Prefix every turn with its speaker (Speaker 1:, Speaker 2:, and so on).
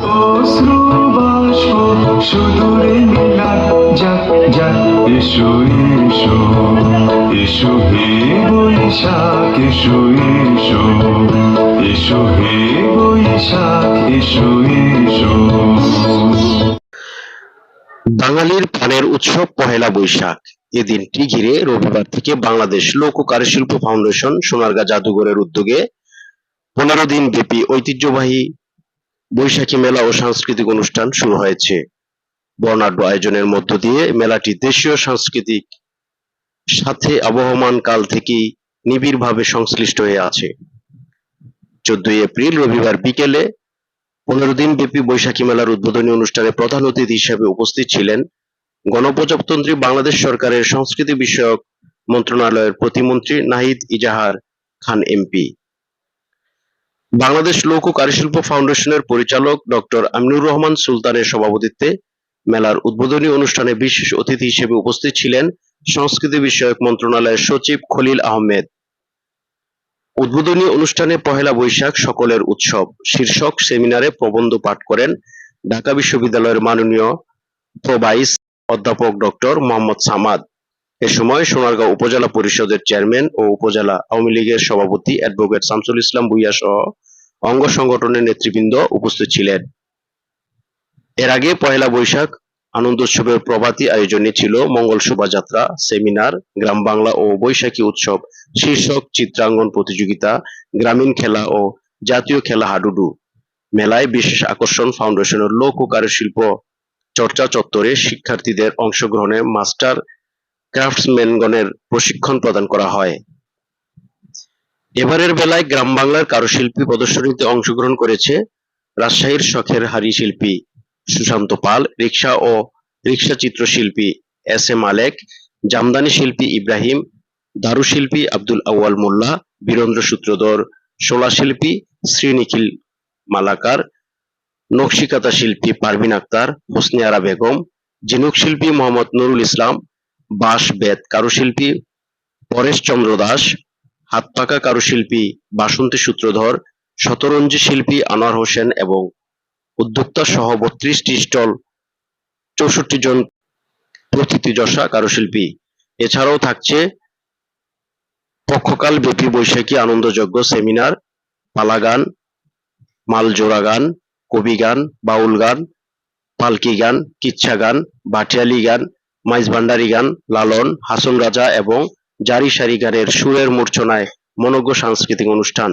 Speaker 1: বাঙালির পানের
Speaker 2: উৎসব পহেলা বৈশাখ এ দিনটি ঘিরে রবিবার থেকে বাংলাদেশ লোক কারুশিল্প ফাউন্ডেশন সোনারগা জাদুঘরের উদ্যোগে পনেরো দিন ব্যাপী ঐতিহ্যবাহী বৈশাখী মেলা ও সাংস্কৃতিক অনুষ্ঠান শুরু হয়েছে বর্ণাঢ্য আয়োজনের মধ্য দিয়ে মেলাটি দেশীয় সাংস্কৃতিক সাথে আবহমান কাল থেকেই নিবিড়ভাবে সংশ্লিষ্ট হয়ে আছে চোদ্দই এপ্রিল রবিবার বিকেলে পনেরো দিন ব্যাপী বৈশাখী মেলার উদ্বোধনী অনুষ্ঠানে প্রধান অতিথি হিসেবে উপস্থিত ছিলেন গণপ্রজাতন্ত্রী বাংলাদেশ সরকারের সংস্কৃতি বিষয়ক মন্ত্রণালয়ের প্রতিমন্ত্রী নাহিদ ইজাহার খান এমপি বাংলাদেশ ও কারিশিল্প ফাউন্ডেশনের পরিচালক ডক্টর আমিনুর রহমান সুলতানের সভাপতিত্বে মেলার উদ্বোধনী অনুষ্ঠানে বিশেষ অতিথি হিসেবে উপস্থিত ছিলেন সংস্কৃতি বিষয়ক মন্ত্রণালয়ের সচিব খলিল আহমেদ উদ্বোধনী অনুষ্ঠানে পহেলা বৈশাখ সকলের উৎসব শীর্ষক সেমিনারে প্রবন্ধ পাঠ করেন ঢাকা বিশ্ববিদ্যালয়ের মাননীয় প্রবাইস অধ্যাপক ডক্টর মোহাম্মদ সামাদ এ সময় সোনারগাঁও উপজেলা পরিষদের চেয়ারম্যান ও উপজেলা আওয়ামী লীগের সভাপতি অ্যাডভোকেট শামসুল ইসলাম ভুইয়া সহ অঙ্গ সংগঠনের নেতৃবৃন্দ উপস্থিত ছিলেন এর আগে পয়লা বৈশাখ আনন্দ উৎসবের প্রভাতী আয়োজনে ছিল মঙ্গল শোভাযাত্রা সেমিনার গ্রাম বাংলা ও বৈশাখী উৎসব শীর্ষক চিত্রাঙ্গন প্রতিযোগিতা গ্রামীণ খেলা ও জাতীয় খেলা হাডুডু মেলায় বিশেষ আকর্ষণ ফাউন্ডেশনের লোক ও কারুশিল্প চর্চা চত্বরে শিক্ষার্থীদের অংশগ্রহণে মাস্টার ক্রাফটসম্যানগণের প্রশিক্ষণ প্রদান করা হয় এবারের বেলায় গ্রাম বাংলার কারুশিল্পী প্রদর্শনীতে অংশগ্রহণ করেছে রাজশাহীর শখের হারি শিল্পী সুশান্ত পাল রিক্সা ও রিক্সা চিত্রশিল্পী এস এম আলেক জামদানি শিল্পী ইব্রাহিম দারু শিল্পী আব্দুল আউয়াল মোল্লা বীরেন্দ্র সূত্রধর সোলা শিল্পী শ্রীনিখিল মালাকার নকশিকাতা শিল্পী পারভিন আক্তার হোসনিয়ারা বেগম জিনুক শিল্পী মোহাম্মদ নুরুল ইসলাম বাঁশ বেত কারুশিল্পী পরেশ চন্দ্র দাস হাত পাকা কারুশিল্পী বাসন্তী সূত্রধর শতরঞ্জি শিল্পী আনোয়ার হোসেন এবং উদ্যোক্তা সহ বত্রিশটি স্টল চৌষট্টি জন প্রকৃতিযশা কারুশিল্পী এছাড়াও থাকছে পক্ষকাল ব্যাপী বৈশাখী আনন্দযজ্ঞ সেমিনার পালাগান মালজোড়া গান কবি গান বাউল গান পালকি গান কিচ্ছা গান বাটিয়ালি গান মাইজ ভান্ডারি গান লালন হাসন রাজা এবং জারি সারি গানের সুরের মূর্ছনায় মনোজ্ঞ সাংস্কৃতিক অনুষ্ঠান